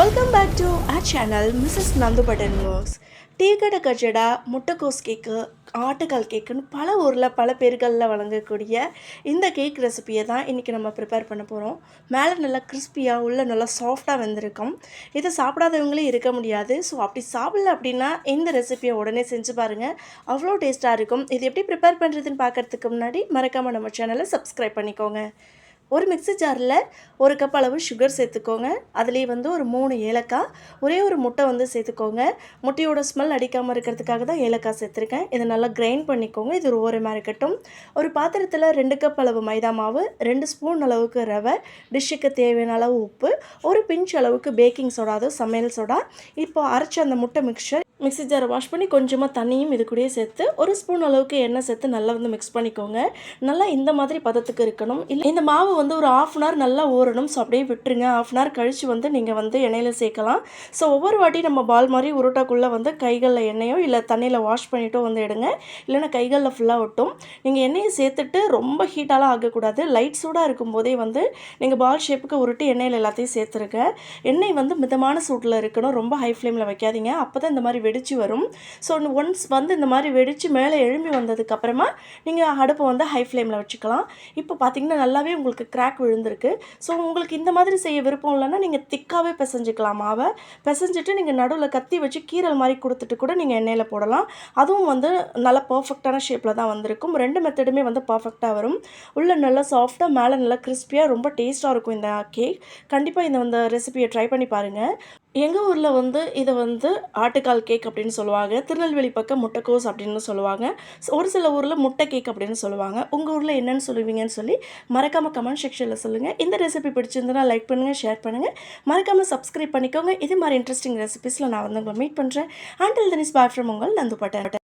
Welcome back to our channel Mrs Nandu button ஒர்க்ஸ் tea கடை கஜடா முட்டைக்கோஸ் கேக்கு ஆட்டுக்கால் கேக்குன்னு பல ஊரில் பல பேர்களில் வழங்கக்கூடிய இந்த கேக் ரெசிபியை தான் இன்றைக்கி நம்ம ப்ரிப்பேர் பண்ண போகிறோம் மேலே நல்லா கிறிஸ்பியாக உள்ளே நல்லா சாஃப்டாக வந்திருக்கும். இதை சாப்பிடாதவங்களே இருக்க முடியாது. ஸோ அப்படி சாப்பிடல அப்படின்னா இந்த ரெசிபியை உடனே செஞ்சு பாருங்கள் அவ்வளோ டேஸ்ட்டாக இருக்கும். இது எப்படி ப்ரிப்பேர் பண்ணுறதுன்னு பார்க்கறதுக்கு முன்னாடி மறக்காமல் நம்ம சேனலை சப்ஸ்கிரைப் பண்ணிக்கோங்க. ஒரு மிக்சி ஜாரில் ஒரு கப் அளவு சுகர் சேர்த்துக்கோங்க. அதுலேயே வந்து ஒரு மூணு ஏலக்காய் ஒரே ஒரு முட்டை வந்து சேர்த்துக்கோங்க. முட்டையோட ஸ்மெல் அடிக்காமல் இருக்கிறதுக்காக தான் ஏலக்காய் சேர்த்துருக்கேன். இதை நல்லா கிரைண்ட் பண்ணிக்கோங்க. இது ஒரு ஓரமாக இருக்கட்டும். ஒரு பாத்திரத்தில் ரெண்டு கப் அளவு மைதா மாவு ரெண்டு ஸ்பூன் அளவுக்கு ரவை டிஷ்ஷுக்கு தேவையான அளவு உப்பு ஒரு பிஞ்ச் அளவுக்கு பேக்கிங் சோடா அது சமையல் சோடா இப்போ அரைச்ச அந்த முட்டை மிக்சர் மிக்ஸி ஜாரை வாஷ் பண்ணி கொஞ்சமாக தண்ணியும் இது கூடயே சேர்த்து ஒரு ஸ்பூன் அளவுக்கு எண்ணெய் சேர்த்து நல்லா வந்து மிக்ஸ் பண்ணிக்கோங்க. நல்லா இந்த மாதிரி பதத்துக்கு இருக்கணும். இல்லை இந்த மாவு வந்து ஒரு ஆஃப் அன் ஹவர் நல்லா ஊறணும். ஸோ அப்படியே விட்டுருங்க. ஆஃப் அன் ஹவர் கழித்து வந்து நீங்கள் வந்து எண்ணெயில் சேர்க்கலாம். ஸோ ஒவ்வொரு வாட்டி நம்ம பால் மாதிரி உருட்டக்குள்ளே வந்து கைகளில் எண்ணெயோ இல்லை தண்ணியில் வாஷ் பண்ணிட்டோ வந்து எடுங்க. இல்லைன்னா கைகளில் ஃபுல்லாக ஒட்டும். நீங்கள் எண்ணெயை சேர்த்துட்டு ரொம்ப ஹீட்டாலாம் ஆகக்கூடாது. லைட் சூடாக இருக்கும்போதே வந்து நீங்கள் பால் ஷேப்புக்கு உருட்டி எண்ணெயில் எல்லாத்தையும் சேர்த்துருங்க. எண்ணெய் வந்து மிதமான சூட்டில் இருக்கணும். ரொம்ப ஹை ஃப்ளேமில் வைக்காதீங்க. அப்போ தான் இந்த மாதிரி வெடிச்சு வரும். ஸோ ஒன்ஸ் வந்து இந்த மாதிரி வெடித்து மேலே எழும்பி வந்ததுக்கப்புறமா நீங்கள் அடுப்பை வந்து ஹை ஃப்ளேமில் வச்சுக்கலாம். இப்போ பார்த்தீங்கன்னா நல்லாவே உங்களுக்கு கிராக் விழுந்திருக்கு. ஸோ உங்களுக்கு இந்த மாதிரி செய்ய விருப்பம் இல்லைன்னா நீங்கள் திக்காகவே பிசைஞ்சிக்கலாம் மாவை. பிசைஞ்சிட்டு நீங்கள் நடுவில் கத்தி வச்சு கீரல் மாதிரி கொடுத்துட்டு கூட நீங்கள் எண்ணெயில் போடலாம். அதுவும் வந்து நல்லா பர்ஃபெக்டான ஷேப்பில் தான் வந்திருக்கும். ரெண்டு மெத்தடுமே வந்து பர்ஃபெக்டாக வரும். உள்ளே நல்லா சாஃப்டாக மேலே நல்லா கிறிஸ்பியாக ரொம்ப டேஸ்ட்டாக இருக்கும் இந்த கேக் கண்டிப்பாக இந்த இந்த ரெசிபியை ட்ரை பண்ணி பாருங்கள் எங்கள் ஊரில் வந்து இதை வந்து ஆட்டுக்கால் கேக் அப்படின்னு சொல்லுவாங்க. திருநெல்வேலி பக்கம் முட்டைக்கோஸ் அப்படின்னு சொல்லுவாங்க. ஒரு சில ஊரில் முட்டை கேக் அப்படின்னு சொல்லுவாங்க. உங்கள் ஊரில் என்னென்னு சொல்லுவீங்கன்னு சொல்லி மறக்காமல் கமெண்ட் செக்ஷனில் சொல்லுங்கள் இந்த ரெசிபி பிடிச்சிருந்தனா லைக் பண்ணுங்கள் ஷேர் பண்ணுங்கள் மறக்காமல் சப்ஸ்கிரைப் பண்ணிக்கோங்க. இது மாதிரி இன்ட்ரெஸ்டிங் ரெசிபிஸில் நான் வந்து உங்களை மீட் பண்ணுறேன் அண்டில் தினிஸ் பாய் ஃப்ரம் உங்கள் நந்து பட்டேன்